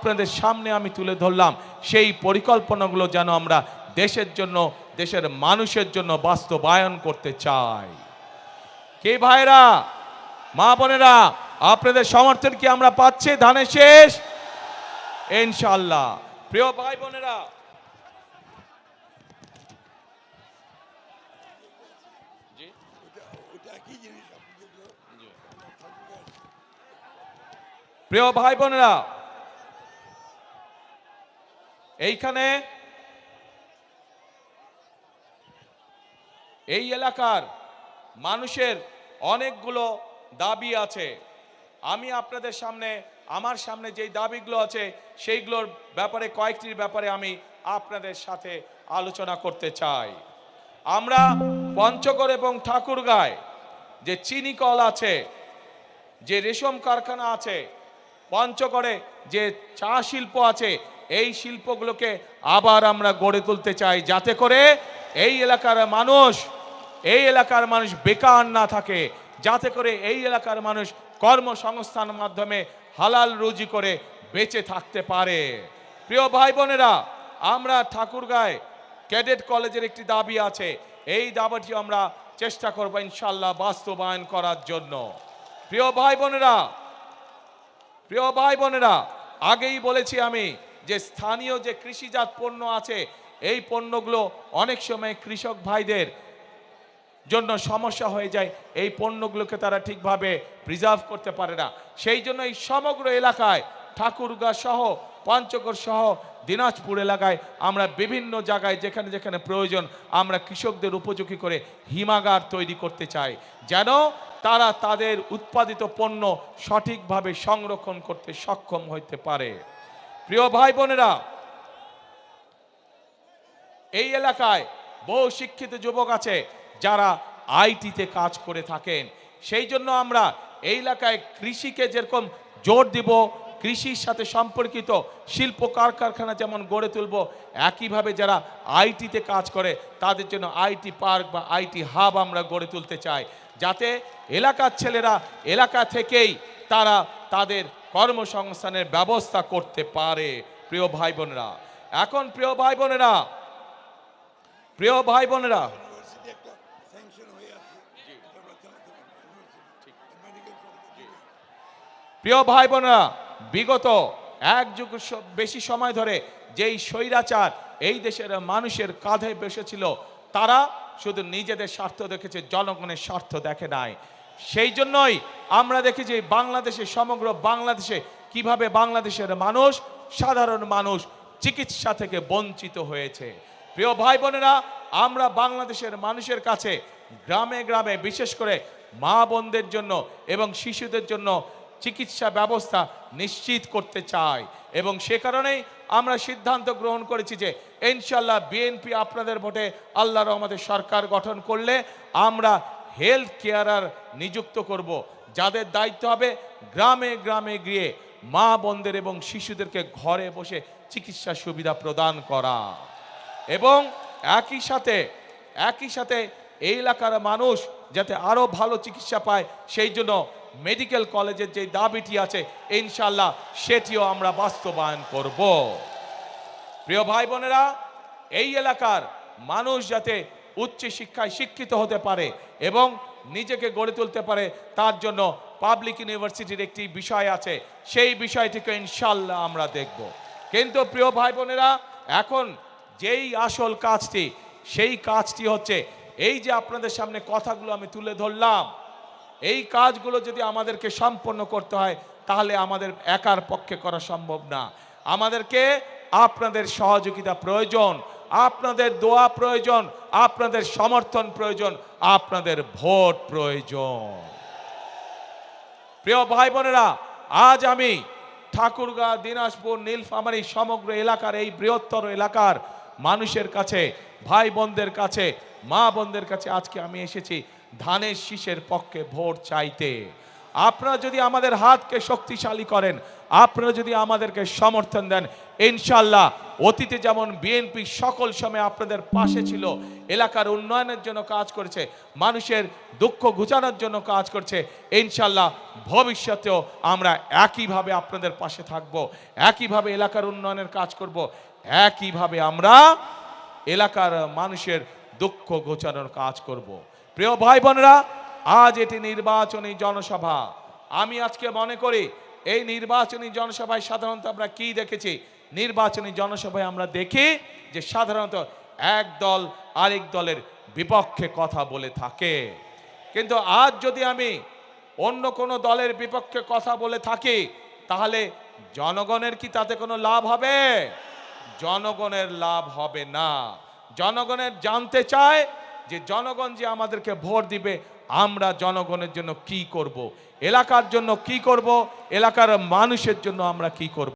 আপনাদের সামনে আমি তুলে ধরলাম। সেই পরিকল্পনাগুলো যেন আমরা দেশের জন্য, দেশের মানুষের জন্য বাস্তবায়ন করতে চাই। কে ভাইরা? মা বোনেরা, আপনাদের সমর্থন কি আমরা পাচ্ছি ধানের শেষ? ইনশাল্লাহ প্রিয় ভাই বোনেরা, প্রিয় ভাই বোনেরা এইখানে এই এলাকার মানুষের অনেকগুলো দাবি আছে। আমি আপনাদের সামনে, আমার সামনে যেই দাবিগুলো আছে, সেইগুলোর ব্যাপারে, কয়েকটির ব্যাপারে আমি আপনাদের সাথে আলোচনা করতে চাই। আমরা পঞ্চগড় এবং ঠাকুরগাঁয় যে চিনি কল আছে, যে রেশম কারখানা আছে, পঞ্চগড়ে যে চা শিল্প আছে এই শিল্পগুলোকে আবার আমরা গড়ে তুলতে চাই, যাতে করে এই এলাকার মানুষ, এই এলাকার মানুষ বেকার না থাকে, যাতে করে এই এলাকার মানুষ কর্মসংস্থান মাধ্যমে হালাল রুজি করে বেঁচে থাকতে পারে। প্রিয় ভাই বোনেরা আমরা ঠাকুরগাঁয় ক্যাডেট কলেজের একটি দাবি আছে, এই দাবিটি আমরা চেষ্টা করব ইনশাল্লাহ বাস্তবায়ন করার জন্য। প্রিয় ভাই বোনেরা প্রিয় ভাই বোনেরা আগেই বলেছি আমি যে স্থানীয় যে কৃষিজাত পণ্য আছে, এই পণ্যগুলো অনেক সময় কৃষক ভাইদের জন্য সমস্যা হয়ে যায়। এই পণ্যগুলোকে তারা ঠিকভাবে প্রিজার্ভ করতে পারে না। সেই জন্য এই সমগ্র এলাকায় ঠাকুরগা সহ, পঞ্চগড় সহ, দিনাজপুর এলাকায় আমরা বিভিন্ন জায়গায় যেখানে যেখানে প্রয়োজন আমরা কৃষকদের উপযোগী করে হিমাগার তৈরি করতে চাই। যেন তারা তাদের উৎপাদিত পণ্য সঠিকভাবে সংরক্ষণ করতে সক্ষম হইতে পারে। প্রিয় ভাই বোনেরা, এই এলাকায় বহু শিক্ষিত যুবক আছে যারা আইটিতে কাজ করে থাকেন। সেই জন্য আমরা এই এলাকায় কৃষিকে যেরকম জোর দিব, কৃষির সাথে সম্পর্কিত শিল্প কারখানা যেমন গড়ে তুলব, একইভাবে যারা আইটিতে কাজ করে, তাদের জন্য আইটি পার্ক বা আইটি হাব আমরা গড়ে তুলতে চাই। যাতে এলাকার ছেলেরা এলাকা থেকেই তারা তাদের কর্মসংস্থানের ব্যবস্থা করতে পারে। প্রিয় ভাই বোনেরা এখন প্রিয় ভাই বোনেরা প্রিয় ভাই বোনেরা প্রিয় ভাই বোনেরা বিগত এক যুগ বেশি সময় ধরে যেই স্বৈরাচার এই দেশের মানুষের কাঁধে বসেছিল, তারা শুধু নিজেদের স্বার্থ দেখেছে, জনগণের স্বার্থ দেখে নাই। সেই জন্যই আমরা দেখেছি বাংলাদেশে, সমগ্র বাংলাদেশে কীভাবে বাংলাদেশের মানুষ, সাধারণ মানুষ চিকিৎসা থেকে বঞ্চিত হয়েছে। প্রিয় ভাই বোনেরা, আমরা বাংলাদেশের মানুষের কাছে গ্রামে গ্রামে বিশেষ করে মা বোনদের জন্য এবং শিশুদের জন্য চিকিৎসা ব্যবস্থা নিশ্চিত করতে চাই। এবং সে কারণেই আমরা সিদ্ধান্ত গ্রহণ করেছি যে ইনশাল্লাহ বিএনপি আপনাদের ভোটে আল্লাহর আমাদের সরকার গঠন করলে আমরা হেলথ কেয়ারার নিযুক্ত করব। যাদের দায়িত্ব হবে গ্রামে গ্রামে গিয়ে মা বোনদের এবং শিশুদেরকে ঘরে বসে চিকিৎসা সুবিধা প্রদান করা। এবং একই সাথে একই সাথে এই এলাকার মানুষ যাতে আরও ভালো চিকিৎসা পায়, সেই জন্য মেডিকেল কলেজের যে দাবিটি আছে ইনশাল্লাহ সেটিও আমরা বাস্তবায়ন করব। প্রিয় ভাই বোনেরা, এই এলাকার মানুষ যাতে উচ্চ শিক্ষায় শিক্ষিত হতে পারে এবং নিজেকে গড়ে তুলতে পারে, তার জন্য পাবলিক ইউনিভার্সিটির একটি বিষয় আছে। সেই বিষয়টিকে ইনশাল্লাহ আমরা দেখব। কিন্তু প্রিয় ভাই বোনেরা এখন যেই আসল কাজটি, সেই কাজটি হচ্ছে, এই যে আপনাদের সামনে কথাগুলো আমি তুলে ধরলাম, এই কাজগুলো যদি আমাদেরকে সম্পন্ন করতে হয়, তাহলে আমাদের একার পক্ষে করা সম্ভব না। আমাদেরকে আপনাদের সহযোগিতা প্রয়োজন। আপনাদের দোয়া প্রয়োজন, আপনাদের সমর্থন প্রয়োজন, আপনাদের ভোট প্রয়োজন। প্রিয় ভাই বোনেরা, আজ আমি ঠাকুরগাঁ, দিনাজপুর, নীলফামারী সমগ্র এলাকার, এই বৃহত্তর এলাকার মানুষের কাছে, ভাই বোনদের কাছে, মা বোনদের কাছে আজকে আমি এসেছি ধানের শীষের পক্ষে ভোট চাইতে। আপনারা যদি আমাদের হাতকে শক্তিশালী করেন আপনারা যদি আমাদেরকে সমর্থন দেন ইনশাল্লাহ অতীতে যেমন বিএনপি সকল সময় আপনাদের পাশে ছিল, এলাকার উন্নয়নের জন্য কাজ করেছে, মানুষের দুঃখ ঘুচানোর জন্য কাজ করছে ইনশাল্লাহ ভবিষ্যতেও আমরা একইভাবে আপনাদের পাশে থাকব, একইভাবে এলাকার উন্নয়নের কাজ করব, একইভাবে আমরা এলাকার মানুষের দুঃখ ঘোচানোর কাজ করব। প্রিয় ভাই বোনেরা, আজ এটি নির্বাচনী জনসভা। আমি আজকে মনে করি এই নির্বাচনী জনসভায় সাধারণত আমরা কি দেখেছি? নির্বাচনী জনসভায় আমরা দেখি যে সাধারণত এক দল আরেক দলের বিপক্ষে কথা বলে থাকে। কিন্তু আজ যদি আমি অন্য কোনো দলের বিপক্ষে কথা বলে থাকি, তাহলে জনগণের কি তাতে কোনো লাভ হবে? জনগণের লাভ হবে না। জনগণের জানতে চায় যে জনগণ যে আমাদেরকে ভোট দিবে আমরা জনগণের জন্য কি করব? এলাকার জন্য কি করব? এলাকার মানুষের জন্য আমরা কি করব?